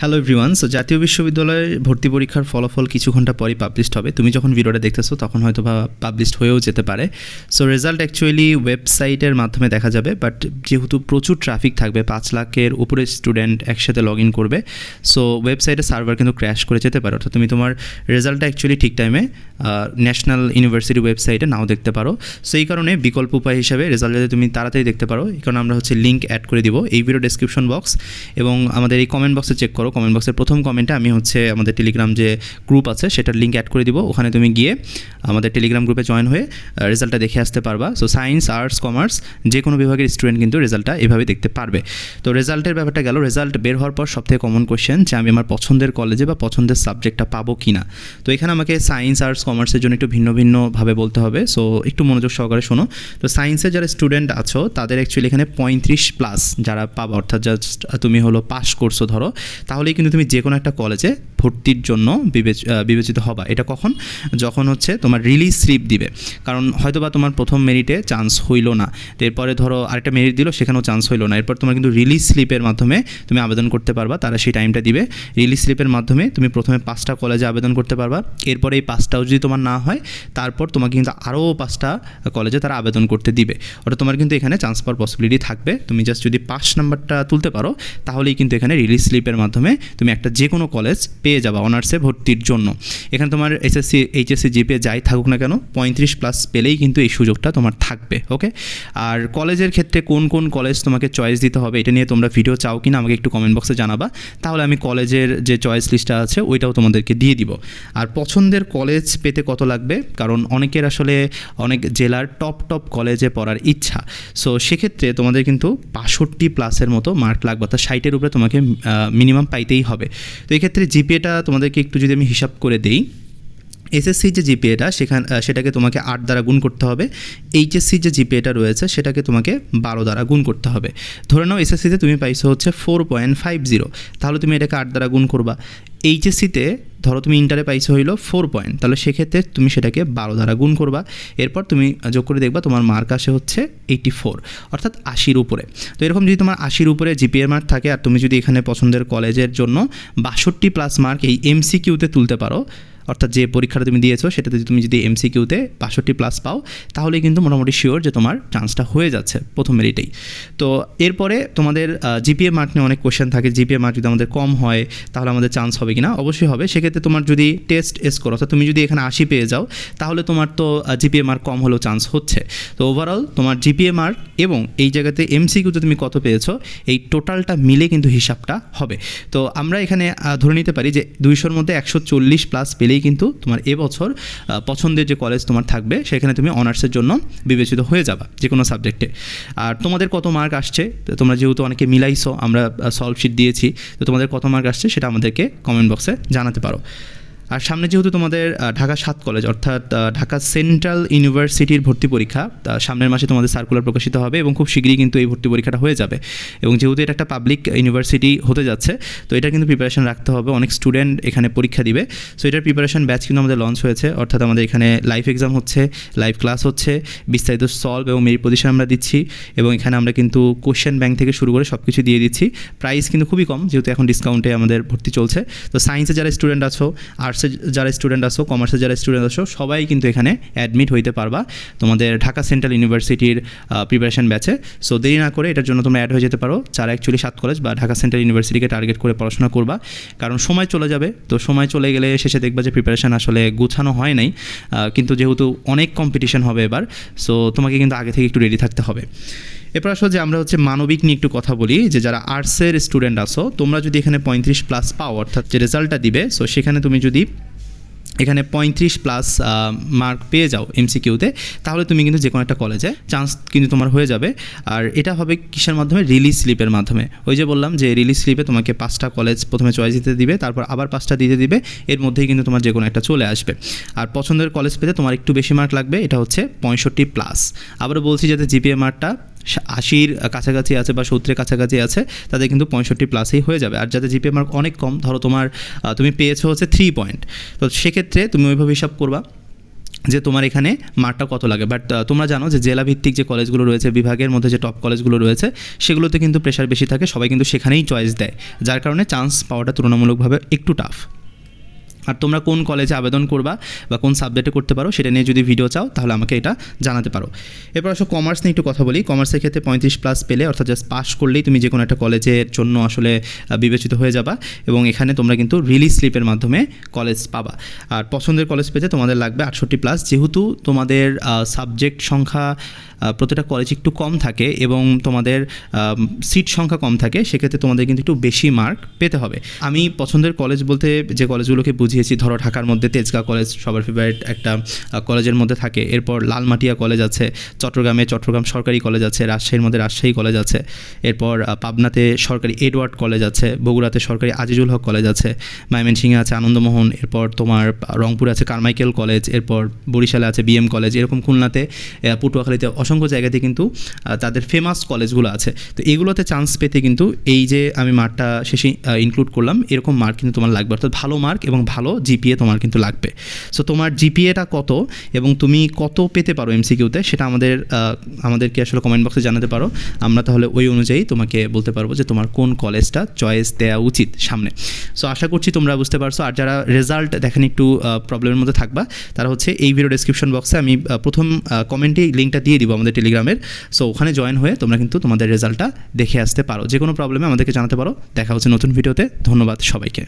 Hello everyone so জাতীয় বিশ্ববিদ্যালয়ে ভর্তি পরীক্ষার ফলাফল কিছু ঘণ্টা পরই পাবলিশড হবে। তুমি যখন ভিডিওটা দেখতেছো, তখন হয়তো বা পাবলিশড হয়েও যেতে পারে। সো রেজাল্ট অ্যাকচুয়ালি ওয়েবসাইটের মাধ্যমে দেখা যাবে বাট যেহেতু প্রচুর ট্রাফিক থাকবে, পাঁচ লাখের উপরে স্টুডেন্ট একসাথে লগ ইন করবে সো ওয়েবসাইটের সার্ভার কিন্তু ক্র্যাশ করে যেতে পারে। অর্থাৎ তুমি তোমার রেজাল্টটা অ্যাকচুয়ালি ঠিক টাইমে ন্যাশনাল ইউনিভার্সিটি ওয়েবসাইটে নাও দেখতে পারো। সো এই কারণে বিকল্প উপায় হিসাবে রেজাল্ট যাতে তুমি তাড়াতাড়ি দেখতে পারো, এই কারণে আমরা হচ্ছে লিঙ্ক অ্যাড করে দিব। এই ভিডিও ডেসক্রিপশন বক্স এবং আমাদের এই কমেন্ট বক্সে চেক করো। কমেন্ট বক্সের প্রথম কমেন্টে আমি হচ্ছে আমাদের টেলিগ্রাম যে গ্রুপ আছে, সেটার লিঙ্ক অ্যাড করে দিব। ওখানে তুমি গিয়ে আমাদের টেলিগ্রাম গ্রুপে জয়েন হয়ে রেজাল্টটা দেখে আসতে পারবা। সো সায়েন্স আর্টস কমার্স যে কোনো বিভাগের স্টুডেন্ট কিন্তু রেজাল্টটা এভাবে দেখতে পারবে। তো রেজাল্টের ব্যাপারটা গেল। রেজাল্ট বের হওয়ার পর সবথেকে কমন কোয়েশ্চেন যে আমি আমার পছন্দের কলেজে বা পছন্দের সাবজেক্টটা পাবো কি না তো এখানে আমাকে সায়েন্স আর্টস কমার্সের জন্য একটু ভিন্ন ভিন্নভাবে বলতে হবে। সো একটু মনোযোগ সহকারে শোনো। তো সায়েন্সের যারা স্টুডেন্ট আছো, তাদের অ্যাকচুয়ালি এখানে পঁয়ত্রিশ প্লাস যারা পাবো, অর্থাৎ জাস্ট তুমি হলো পাস করছ ধরো তাহলেই কিন্তু তুমি যে কোনো একটা কলেজে ভর্তির জন্য বিবেচ বিবেচিত হবা। এটা কখন? যখন হচ্ছে তোমার রিলিজ স্লিপ দিবে। কারণ হয়তো বা তোমার প্রথম মেরিটে চান্স হইল না। এরপরে ধরো আরেকটা মেরিট দিল, সেখানেও চান্স হইল না। এরপর তোমার কিন্তু রিলিজ স্লিপের মাধ্যমে তুমি আবেদন করতে পারবা, তারা সেই টাইমটা দিবে। রিলিজ স্লিপের মাধ্যমে তুমি প্রথমে পাঁচটা কলেজে আবেদন করতে পারবা। এরপরে এই পাঁচটাও যদি তোমার না হয়, তারপর তোমাকে কিন্তু আরও পাঁচটা কলেজে তারা আবেদন করতে দিবে। অর্থাৎ তোমার কিন্তু এখানে চান্স পাওয়ার পসিবিলিটি থাকবে। তুমি জাস্ট যদি পাঁচ নাম্বারটা তুলতে পারো, তাহলেই কিন্তু এখানে রিলিজ স্লিপের মাধ্যমে তুমি একটা যে কোনো কলেজ পেয়ে যাবা অনার্সে ভর্তির জন্য। এখানে তোমার এসএসসি এইচএসসি জিপে যাই থাকুক না কেন, পঁয়ত্রিশ প্লাস পেলেই কিন্তু এই সুযোগটা তোমার থাকবে ওকে আর কলেজের ক্ষেত্রে কোন কোন কলেজ তোমাকে চয়েস দিতে হবে, এটা নিয়ে তোমরা ভিডিও চাও কিনা আমাকে একটু কমেন্ট বক্সে জানাবা। তাহলে আমি কলেজের যে চয়েস লিস্টটা আছে, ওইটাও তোমাদেরকে দিয়ে দিব। আর পছন্দের কলেজ পেতে কত লাগবে? কারণ অনেকের আসলে অনেক জেলার টপ টপ কলেজে পড়ার ইচ্ছা। সো সেক্ষেত্রে তোমাদের কিন্তু বাষট্টি প্লাসের মতো মার্ক লাগবে, অর্থাৎ ষাটের উপরে তোমাকে মিনিমাম পাইতেই হবে। তো এক্ষেত্রে জিপিএটা তোমাদেরকে একটু যদি আমি হিসাব করে দেই, এসএসসি যে জিপিএটা, সেখান সেটাকে তোমাকে আট দ্বারা গুণ করতে হবে। এইচএসসি যে জিপিএটা রয়েছে, সেটাকে তোমাকে বারো দ্বারা গুণ করতে হবে। ধরে নাও এসএসসিতে তুমি পাইছো হচ্ছে ফোর পয়েন্ট ফাইভ জিরো তাহলে তুমি এটাকে আট দ্বারা গুণ করবা। এইচএসসিতে ধরো তুমি ইন্টারে পাইছো হইল ফোর পয়েন্ট তাহলে সেক্ষেত্রে তুমি সেটাকে বারো দ্বারা গুণ করবা। এরপর তুমি যোগ করে দেখবা তোমার মার্ক আসে হচ্ছে এইটি ফোর অর্থাৎ আশির উপরে। তো এরকম যদি তোমার আশির উপরে জিপিএর মার্ক থাকে, আর তুমি যদি এখানে পছন্দের কলেজের জন্য বাষট্টি প্লাস মার্ক এই এমসিকিউতে তুলতে পারো অর্থাৎ যে পরীক্ষাটা তুমি দিয়েছ, সেটাতে তুমি যদি এমসিকিউতে বাষট্টি প্লাস পাও তাহলে কিন্তু মোটামুটি শিওর যে তোমার চান্সটা হয়ে যাচ্ছে প্রথম মেরিটেই তো এরপরে তোমাদের জিপিএ মার্ক নিয়ে অনেক কোশ্চেন থাকে। জিপিএ মার্ক যদি আমাদের কম হয়, তাহলে আমাদের চান্স হবে কি না অবশ্যই হবে। সেক্ষেত্রে তোমার যদি টেস্ট এস করো অর্থাৎ তুমি যদি এখানে আশি পেয়ে যাও, তাহলে তোমার তো জিপিএ মার্ক কম হলেও চান্স হচ্ছে। তো ওভারঅল তোমার জিপিএ মার্ক এবং এই জায়গাতে এমসিকিউতে তুমি কত পেয়েছ, এই টোটালটা মিলে কিন্তু হিসাবটা হবে। তো আমরা এখানে ধরে নিতে পারি যে দুইশোর মধ্যে একশো চল্লিশ প্লাস পেলেই কিন্তু তোমার এবছর পছন্দের যে কলেজ তোমার থাকবে, সেখানে তুমি অনার্সের জন্য বিবেচিত হয়ে যাবা যে কোনো সাবজেক্টে আর তোমাদের কত মার্ক আসছে? তোমরা যেহেতু অনেকে মিলাইছো, আমরা সলভ শিট দিয়েছি, তো তোমাদের কত মার্ক আসছে সেটা আমাদেরকে কমেন্ট বক্সে জানাতে পারো। আর সামনে যেহেতু তোমাদের ঢাকা সাত কলেজ অর্থাৎ ঢাকা সেন্ট্রাল ইউনিভার্সিটির ভর্তি পরীক্ষা সামনের মাসে তোমাদের সার্কুলার প্রকাশিত হবে এবং খুব শীঘ্রই কিন্তু এই ভর্তি পরীক্ষাটা হয়ে যাবে। এবং যেহেতু এটা একটা পাবলিক ইউনিভার্সিটি হতে যাচ্ছে, তো এটা কিন্তু প্রিপারেশন রাখতে হবে। অনেক স্টুডেন্ট এখানে পরীক্ষা দিবে। সো এটার প্রিপারেশন ব্যাচ কিন্তু আমাদের লঞ্চ হয়েছে। অর্থাৎ আমাদের এখানে লাইভ এক্সাম হচ্ছে লাইভ ক্লাস হচ্ছে, বিস্তারিত সলভ এবং মেরিট পজিশন আমরা দিচ্ছি এবং এখানে আমরা কিন্তু কোশ্চেন ব্যাংক থেকে শুরু করে সব কিছু দিয়ে দিচ্ছি। প্রাইস কিন্তু খুবই কম, যেহেতু এখন ডিসকাউন্টে আমাদের ভর্তি চলছে। তো সায়েন্সে যারা স্টুডেন্ট আছো আর্টসে যারা স্টুডেন্ট আসো কমার্সের যারা স্টুডেন্ট আসো, সবাই কিন্তু এখানে অ্যাডমিট হইতে পারবা। তোমাদের ঢাকা সেন্ট্রাল ইউনিভার্সিটির প্রিপারেশন ব্যাচে সো দেরি না করে এটার জন্য তোমরা অ্যাড হয়ে যেতে পারো। যারা অ্যাকচুয়ালি সাত কলেজ বা ঢাকা সেন্ট্রাল ইউনিভার্সিটিকে টার্গেট করে পড়াশোনা করবা, কারণ সময় চলে যাবে। তো সময় চলে গেলে শেষে দেখবা যে প্রিপারেশন আসলে গুছানো হয় নাই। কিন্তু যেহেতু অনেক কম্পিটিশন হবে এবার সো তোমাকে কিন্তু আগে থেকে একটু রেডি থাকতে হবে। এরপর আসলে যে আমরা হচ্ছে মানবিক নিয়ে একটু কথা বলি, যে যারা আর্টসের স্টুডেন্ট আসো তোমরা যদি এখানে পঁয়ত্রিশ প্লাস পাও, অর্থাৎ যে রেজাল্টটা দিবে সো সেখানে তুমি যদি এখানে পঁয়ত্রিশ প্লাস মার্ক পেয়ে যাও এমসিকিউতে তাহলে তুমি কিন্তু যে কোনো একটা কলেজে চান্স কিন্তু তোমার হয়ে যাবে। আর এটা হবে কিসের মাধ্যমে? রিলিজ স্লিপের মাধ্যমে। ওই যে বললাম যে রিলিজ স্লিপে তোমাকে পাঁচটা কলেজ প্রথমে চয়েস দিতে দিবে, তারপর আবার পাঁচটা দিতে দিবে, এর মধ্যেই কিন্তু তোমার যে কোনো একটা চলে আসবে। আর পছন্দের কলেজ পেতে তোমার একটু বেশি মার্ক লাগবে, এটা হচ্ছে পঁয়ষট্টি প্লাস আবারও বলছি যাতে জিপিএ মার্কটা আশির কাছাকাছি আছে বা সত্তরের কাছাকাছি আছে, তাদের কিন্তু পঁয়ষট্টি প্লাসেই হয়ে যাবে। আর যাদের জিপিএ মার্ক অনেক কম, ধরো তোমার তুমি পেয়েছ হচ্ছে থ্রি পয়েন্ট তো সেক্ষেত্রে তুমি ওইভাবে হিসাব করবা যে তোমার এখানে মার্কটা কত লাগে। বাট তোমরা জানো যে জেলা ভিত্তিক যে কলেজগুলো রয়েছে, বিভাগের মধ্যে যে টপ কলেজগুলো রয়েছে, সেগুলোতে কিন্তু প্রেশার বেশি থাকে। সবাই কিন্তু সেখানেই চয়েস দেয়। যার কারণে চান্স পাওয়াটা তুলনামূলকভাবে একটু টাফ আর তোমরা কোন কলেজে আবেদন করবা বা কোন সাবজেক্টে করতে পারো সেটা নিয়ে যদি ভিডিও চাও, তাহলে আমাকে এটা জানাতে পারো। এরপর আসো কমার্স নিয়ে একটু কথা বলি। কমার্সের ক্ষেত্রে পঁয়ত্রিশ প্লাস পেলে, অর্থাৎ জাস্ট পাস করলেই তুমি যে কোনো একটা কলেজের জন্য আসলে বিবেচিত হয়ে যাবা এবং এখানে তোমরা কিন্তু রিলিজ স্লিপের মাধ্যমে কলেজ পাবা। আর পছন্দের কলেজ পেতে তোমাদের লাগবে আটষট্টি প্লাস যেহেতু তোমাদের সাবজেক্ট সংখ্যা প্রতিটা কলেজ একটু কম থাকে এবং তোমাদের সিট সংখ্যা কম থাকে, সেক্ষেত্রে তোমাদের কিন্তু একটু বেশি মার্ক পেতে হবে। আমি পছন্দের কলেজ বলতে যে কলেজগুলোকে বুঝিয়েছি ধরো ঢাকার মধ্যে তেজগাঁ কলেজ সবার ফেভারিট একটা কলেজের মধ্যে থাকে। এরপর লালমাটিয়া কলেজ আছে, চট্টগ্রামে চট্টগ্রাম সরকারি কলেজ আছে, রাজশাহীর মধ্যে রাজশাহী কলেজ আছে। এরপর পাবনাতে সরকারি এডওয়ার্ড কলেজ আছে, বগুড়াতে সরকারি আজিজুল হক কলেজ আছে, ময়মনসিংহে আছে আনন্দমোহন, এরপর তোমার রংপুরে আছে কারমাইকেল কলেজ, এরপর বরিশালে আছে বিএম কলেজ, এরকম খুলনাতে পটুয়াখালীতে অসংখ্য জায়গাতে কিন্তু তাদের ফেমাস কলেজগুলো আছে। তো এগুলোতে চান্স পেতে কিন্তু এই যে আমি মার্কটা শেষে ইনক্লুড করলাম, এরকম মার্ক কিন্তু তোমার লাগবে। অর্থাৎ ভালো মার্ক এবং ভালো জিপিএ তোমার কিন্তু লাগবে। সো তোমার জিপিএটা কত এবং তুমি কত পেতে পারো এমসিকিউতে সেটা আমাদের আমাদেরকে আসলে কমেন্ট বক্সে জানাতে পারো। আমরা তাহলে ওই অনুযায়ী তোমাকে বলতে পারব যে তোমার কোন কলেজটা চয়েস দেওয়া উচিত সামনে। সো আশা করছি তোমরা বুঝতে পারছ। আর যারা রেজাল্ট দেখেন একটু প্রবলেমের মধ্যে থাকবা, তারা হচ্ছে এই ভিডিও ডেসক্রিপশন বক্সে আমি প্রথম কমেন্টেই লিঙ্কটা দিয়ে দিব আমাদের টেলিগ্রামের সো ওখানে জয়েন হয়ে তোমরা কিন্তু তোমাদের রেজাল্টটা দেখে আসতে পারো। যে কোনো প্রবলেমে আমাদেরকে জানাতে পারো। দেখা হচ্ছে নতুন ভিডিওতে ধন্যবাদ সবাইকে।